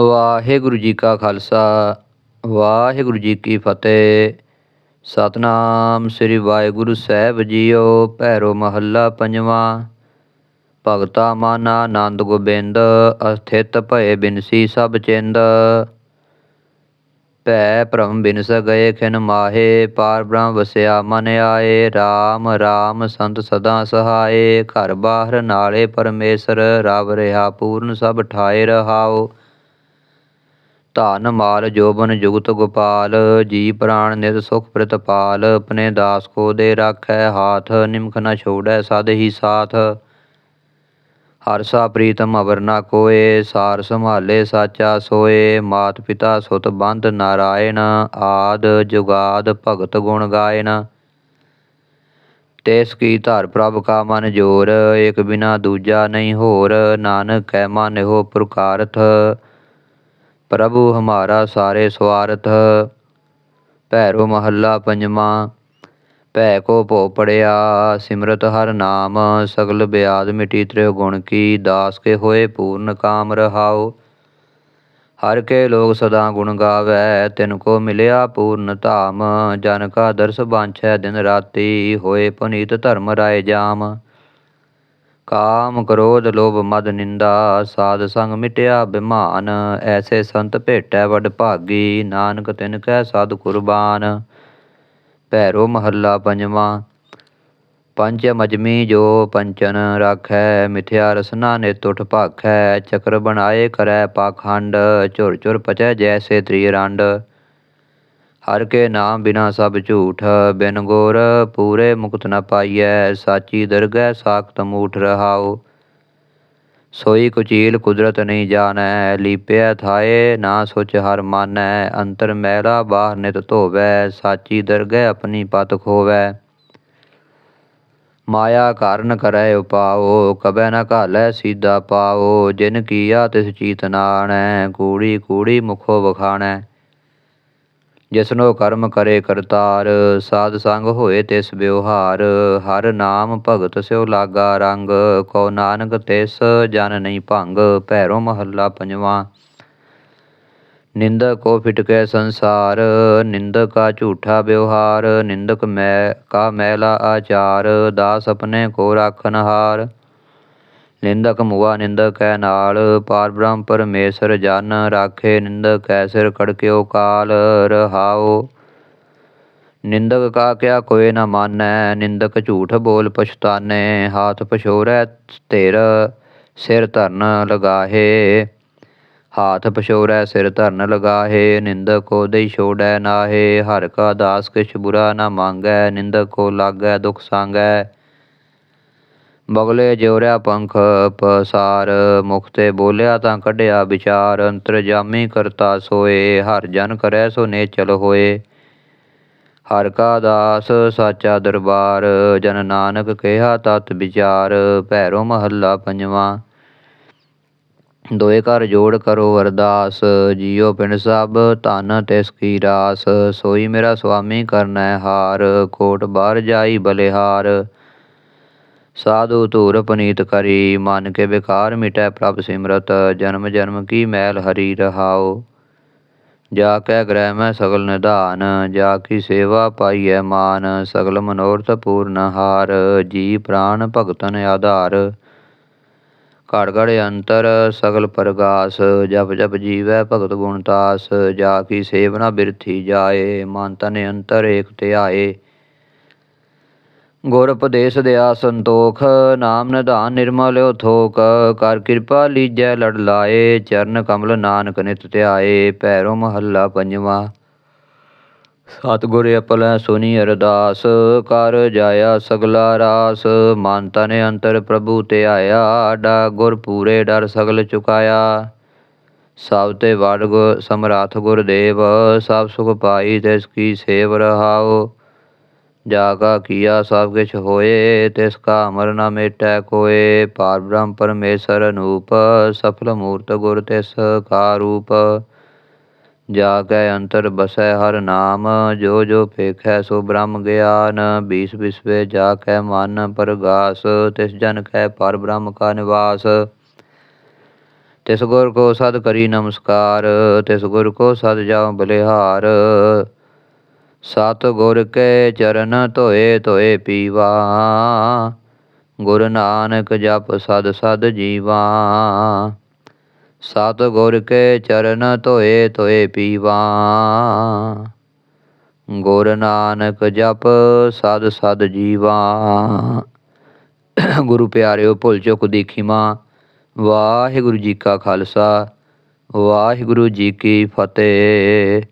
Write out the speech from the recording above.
ਵਾਹਿਗੁਰੂ ਜੀ ਕਾ ਖਾਲਸਾ, ਵਾਹਿਗੁਰੂ ਜੀ ਕੀ ਫਤਿਹ। ਸਤਨਾਮ ਸ੍ਰੀ ਵਾਹਿਗੁਰੂ ਸਾਹਿਬ ਜੀਓ, ਭੈਰੋ ਮਹੱਲਾ ਪੰਜਵਾਂ। ਭਗਤਾ ਮਾਨਾ ਆਨੰਦ ਗੋਬਿੰਦ, ਅਸਥਿਤ ਭਏ ਬਿਨਸੀ ਸਭ ਚਿੰਦ। ਭੈ ਭ੍ਰਮ ਬਿਨਸ ਗਏ ਖਿਨ ਮਾਹੇ, ਪਾਰ ਬ੍ਰਹਮ ਵਸਿਆ ਮਨ ਆਏ। RAM RAM ਸੰਤ ਸਦਾ ਸਹਾਏ, ਘਰ ਬਾਹਰ ਨਾਲੇ ਪਰਮੇਸ਼ਰ, ਰਵ ਰਿਹਾ ਪੂਰਨ ਸਭ ਠਾਏ ਰਹਾਓ। ਧਨ ਮਾਲ, ਜੋਬਨ ਜੁਗਤ ਗੋਪਾਲ, ਜੀ ਪ੍ਰਾਣ ਨਿਤ ਸੁਖ ਪ੍ਰਤਪਾਲ, ਆਪਣੇ ਦਾਸ ਕੋ ਦੇ ਰਾਖੈ ਹਾਥ, ਨਿਮਖ ਨ ਛੋੜੈ ਸਦ ਹੀ ਸਾਥ। ਹਰਸਾ ਪ੍ਰੀਤਮ ਅਵਰ ਨ ਕੋਏ, ਸਾਰ ਸੰਭਾਲੇ ਸਾਚਾ ਸੋਏ, ਮਾਤ ਪਿਤਾ ਸੁਤ ਬੰਧ ਨਾਰਾਇਣ, ਆਦ ਜੁਗਾਦ ਭਗਤ ਗੁਣ ਗਾਇਨ ਤਿਸ ਕੀ ਧਰ ਪ੍ਰਭ ਕਾ ਮਨ ਜੋਰ, ਏਕ ਬਿਨਾ ਦੂਜਾ ਨਹੀਂ ਹੋਰ, ਨਾਨਕ ਕੈ ਮਨ ਹੋ ਪੁਰਖਾਰਥ। ਪ੍ਰਭੂ ਹਮਾਰਾ ਸਾਰੇ ਸਵਾਰਥ। ਭੈਰੋ ਮਹੱਲਾ ਪੰਜਵਾਂ, ਭੈ ਕੋ ਭੋ ਪੜਿਆ, ਸਿਮਰਤ ਹਰ ਨਾਮ, ਸਗਲ ਬਿਆਦ ਮਿਟੀ ਤ੍ਰਿਉ ਗੁਣ ਕੀ, ਦਾਸ ਕੇ ਹੋਏ ਪੂਰਨ ਕਾਮ ਰਹਾਉ। ਹਰ ਕੇ ਲੋਕ ਸਦਾ ਗੁਣ ਗਾਵੈ, ਤਿਨ ਕੋ ਮਿਲਿਆ ਪੂਰਨ ਧਾਮ, ਜਨ ਕਾ ਦਰਸ ਬਾਂਛੈ ਦਿਨ ਰਾਤੀ, ਹੋਏ ਪੁਨੀਤ ਧਰਮ ਰਾਏ ਜਾਮ। ਕਾਮ ਕ੍ਰੋਧ ਲੋਭ ਮਦ ਨਿੰਦਾ, ਸਾਧ ਸੰਗ ਮਿਟਿਆ ਬਿਮਾਨ, ਐਸੇ ਸੰਤ ਭੇਟੈ ਵਡ ਭਾਗੀ, ਨਾਨਕ ਤਿਨ ਕੈ ਸਾਧ ਕੁਰਬਾਨ। ਭੈਰੋ ਮਹੱਲਾ ਪੰਜਵਾਂ ਪੰਚ ਅਜਮੀ ਜੋ ਪੰਚਨ ਰਾਖੈ ਮਿਥਿਆ ਰਸਨਾ ਨੇ ਉਠ ਭਾਖੈ, ਚੱਕਰ ਬਣਾਏ ਕਰੈ ਪਾਖੰਡ, ਝੁਰ ਝੁਰ ਪਚੈ ਜੈਸੇ ਤ੍ਰੀ ਰੰਡ। ਹਰ ਕੇ ਨਾਮ ਬਿਨਾ ਸਭ ਝੂਠ, ਬਿਨ ਗੁਰ ਪੂਰੇ ਮੁਕਤ ਨ ਪਾਈਐ, ਸਾਚੀ ਦਰਗਹਿ ਸਾਖਤ ਮੂਠ ਰਹਾਓ ਸੋਈ ਕੁਚੀਲ ਕੁਦਰਤ ਨਹੀਂ ਜਾਣੈ ਲੀਪਿਆ ਥਾਏ ਨਾ ਸੁਚ ਹਰ ਮਾਨੈ, ਅੰਤਰ ਮੈਲਾ ਬਾਹਰ ਨਿਤ ਧੋਵੈ, ਸਾਚੀ ਦਰਗਹਿ ਆਪਣੀ ਪਤ ਖੋਵੈ। ਮਾਇਆ ਕਾਰਨ ਕਰੈ ਉਪਾਓ ਕਬੈ ਨ ਘਾਲੈ ਸੀਦਾ ਪਾਓ, ਜਿਨ ਕੀਆ ਤਿਸ ਚੀਤ ਕੂੜੀ ਕੂੜੀ ਮੁਖੋ ਵਖਾਣੈ। ਜਿਸਨੋ ਕਰਮ ਕਰੇ ਕਰਤਾਰ, ਸਾਧ ਸੰਗ ਹੋਏ ਤਿਸ ਬਿਵਹਾਰ ਹਰ ਨਾਮ ਭਗਤ ਸਿਉ ਲਾਗਾ ਰੰਗ ਕੋ ਨਾਨਕ ਤਿਸ ਜਨ ਨਹੀਂ ਭੰਗ, ਭੈਰੋ ਮਹੱਲਾ ਪੰਜਵਾਂ। ਨਿੰਦਕ ਕੋ ਫਿਟਕੇ ਸੰਸਾਰ, ਨਿੰਦਕ ਕਾ ਝੂਠਾ ਬਿਵਹਾਰ ਨਿੰਦਕ ਮੈਂ, ਕਾ ਮੈਲਾ ਆਚਾਰ, ਦਾਸ ਆਪਣੇ ਕੋ ਰਾਖਨ ਹਾਰ ਨਿੰਦਕ ਮੁਆ ਨਿੰਦਕ ਕੈ ਨਾਲ, ਪਾਰ ਬ੍ਰਹਮ ਪਰਮੇਸ਼ਰ ਜਨ ਰਾਖੇ, ਨਿੰਦਕ ਕੈ ਸਿਰ ਕੜਕਿਓ ਕਾਲ ਰਹਾਓ। ਨਿੰਦਕ ਕਾ ਕਿਆ ਕੋਏ ਨ ਮਾਨੈ, ਨਿੰਦਕ ਝੂਠ ਬੋਲ ਪਛਤਾਨੇ, ਹਾਥ ਪਛੋਰੈ ਧਿਰ, ਸਿਰ ਧਰਨ ਲਗਾਹੇ। ਹਾਥ ਪਛੋਰੈ, ਸਿਰ ਧਰਨ ਲਗਾਹੇ, ਨਿੰਦਕ ਕੋ ਦੇਈ ਛੋੜੈ ਨਾਹੇ। ਹਰ ਕਾ ਦਾਸ ਕਿਛ ਬੁਰਾ ਨ ਮੰਗੈ, ਨਿੰਦਕ ਕੋ ਲਾਗੈ ਦੁਖ ਸੰਗੈ। ਬਗਲੇ ਜਿਉਰਿਆ ਪੰਖ ਪਸਾਰ, ਮੁਖ ਤੇ ਬੋਲਿਆ ਤਾਂ ਕੱਢਿਆ ਵਿਚਾਰ, ਅੰਤਰਜਾਮੀ ਕਰਤਾ ਸੋਏ, ਹਰ ਜਨ ਕਰੈ ਸੋ ਨੇਚਲ ਹੋਏ। ਹਰ ਕਾ ਦਾਸ ਸਾਚਾ ਦਰਬਾਰ, ਜਨ ਨਾਨਕ ਕਿਹਾ ਤਤ ਵਿਚਾਰ, ਭੈਰੋ ਮਹੱਲਾ ਪੰਜਵਾਂ। ਦੋਏ ਘਰ ਜੋੜ ਕਰੋ ਅਰਦਾਸ ਜੀਓ ਪਿੰਡ ਸਭ ਧਨ ਤਿਸ ਕੀ ਰਾਸ, ਸੋਈ ਮੇਰਾ ਸੁਆਮੀ ਕਰਨੈ ਹਾਰ, ਕੋਟ ਬਾਹਰ ਜਾਈ ਬਲਿਹਾਰ। ਸਾਧੂ ਧੂਰ ਪਨੀਤ ਕਰੀ ਮਨ ਕੇ ਵਿਕਾਰ ਮਿਟੈ ਪ੍ਰਭ ਸਿਮਰਤ, ਜਨਮ ਜਨਮ ਕੀ ਮੈਲ ਹਰੀ ਰਹਾਓ ਜਾ ਕੈ ਗ੍ਰਹਿ ਮੈਂ ਸਗਲ ਨਿਧਾਨ, ਜਾ ਕੀ ਸੇਵਾ ਪਾਈਐ ਮਾਨ, ਸਗਲ ਮਨੋਰਥ ਪੂਰਨ ਹਾਰ, ਜੀ ਪ੍ਰਾਨ ਭਗਤਨ ਆਧਾਰ। ਘੜ ਘੜ ਅੰਤਰ ਸਗਲ ਪ੍ਰਗਾਸ, ਜਪ ਜਪ ਜੀਵੈ ਭਗਤ ਗੁਣਤਾਸ ਜਾ ਕੀ ਸੇਵਨਾ ਬਿਰਥੀ ਜਾਏ, ਮਨ ਤਨ ਅੰਤਰ ਏਕ ਧਿਆਏ। ਗੁਰ ਉਪਦੇਸ਼ ਦਿਆ ਸੰਤੋਖ, ਨਾਮ ਨਿਧਾਨ ਨਿਰਮਲਿਓ ਥੋਕ ਕਰ ਕਿਰਪਾ ਲੀਜੈ ਲੜ ਲਾਏ, ਚਰਨ ਕਮਲ ਨਾਨਕ ਨਿਤ ਧਿਆਏ, ਭੈਰੋ ਮਹੱਲਾ ਪੰਜਵਾਂ। ਸਤਿਗੁਰ ਅਪਲੈ ਸੁਨੀ ਅਰਦਾਸ, ਕਰ ਜਾਇਆ ਸਗਲਾ ਰਾਸ, ਮਨ ਤਨ ਅੰਤਰ ਪ੍ਰਭੂ ਧਿਆਇਆ, ਆਡਾ ਗੁਰ ਪੂਰੇ ਡਰ ਸਗਲ ਚੁਕਾਇਆ। ਸਭ ਤੇ ਵਡ ਗੁਰ ਸਮਰਾਥ ਗੁਰਦੇਵ, ਸਭ ਸੁਖ ਪਾਈ ਤਿਸ ਕੀ ਸੇਵ ਰਹਾਓ ਜਾ ਕਾ ਕੀਆ ਸਭ ਕਿਛ ਤਿਸ ਕਾ ਅਮਰ ਨ ਮੇਟੈ ਕੋਏ। ਪਾਰ ਬ੍ਰਹਮ ਪਰਮੇਸ਼ਰ ਅਨੂਪ, ਸਫਲ ਮੂਰਤ ਗੁਰ ਤਿਸ ਕਾ ਰੂਪ। ਜਾ ਕੈ ਅੰਤਰ ਬਸੈ ਹਰ ਨਾਮ, ਜੋ ਜੋ ਪੇਖੈ ਸੋ ਬ੍ਰਹਮ ਗਿਆਨ। ਬੀਸ ਬਿਸਵੇ ਜਾ ਕੈ ਮਨ ਪਰਗਾਸ, ਤਿਸ ਜਨ ਕੈ ਪਰ ਬ੍ਰਹਮ ਕਾ ਨਿਵਾਸ। ਤਿਸ ਗੁਰ ਕੋ ਸਦ ਕਰੀ ਨਮਸਕਾਰ, ਤਿਸ ਗੁਰ ਕੋ ਸਦ ਜਾਉ ਬਲਿਹਾਰ। ਸਤ ਗੁਰ ਕੇ ਚਰਨ ਧੋਏ ਧੋਏ ਪੀਵਾ। ਗੁਰ ਨਾਨਕ ਜਪ ਸਦ ਸਦ ਜੀਵਾ। ਸਤ ਗੁਰ ਕੇ ਚਰਨ ਧੋਏ ਧੋਏ ਪੀਵਾ। ਗੁਰ ਨਾਨਕ ਜਪ ਸਦ ਸਦ ਜੀਵਾ। ਗੁਰੂ ਪਿਆਰਿਓ, ਭੁੱਲ ਚੁੱਕ ਦੀ ਖਿਮਾ। ਵਾਹਿਗੁਰੂ ਜੀ ਕਾ ਖਾਲਸਾ, ਵਾਹਿਗੁਰੂ ਜੀ ਕੀ ਫਤਿਹ।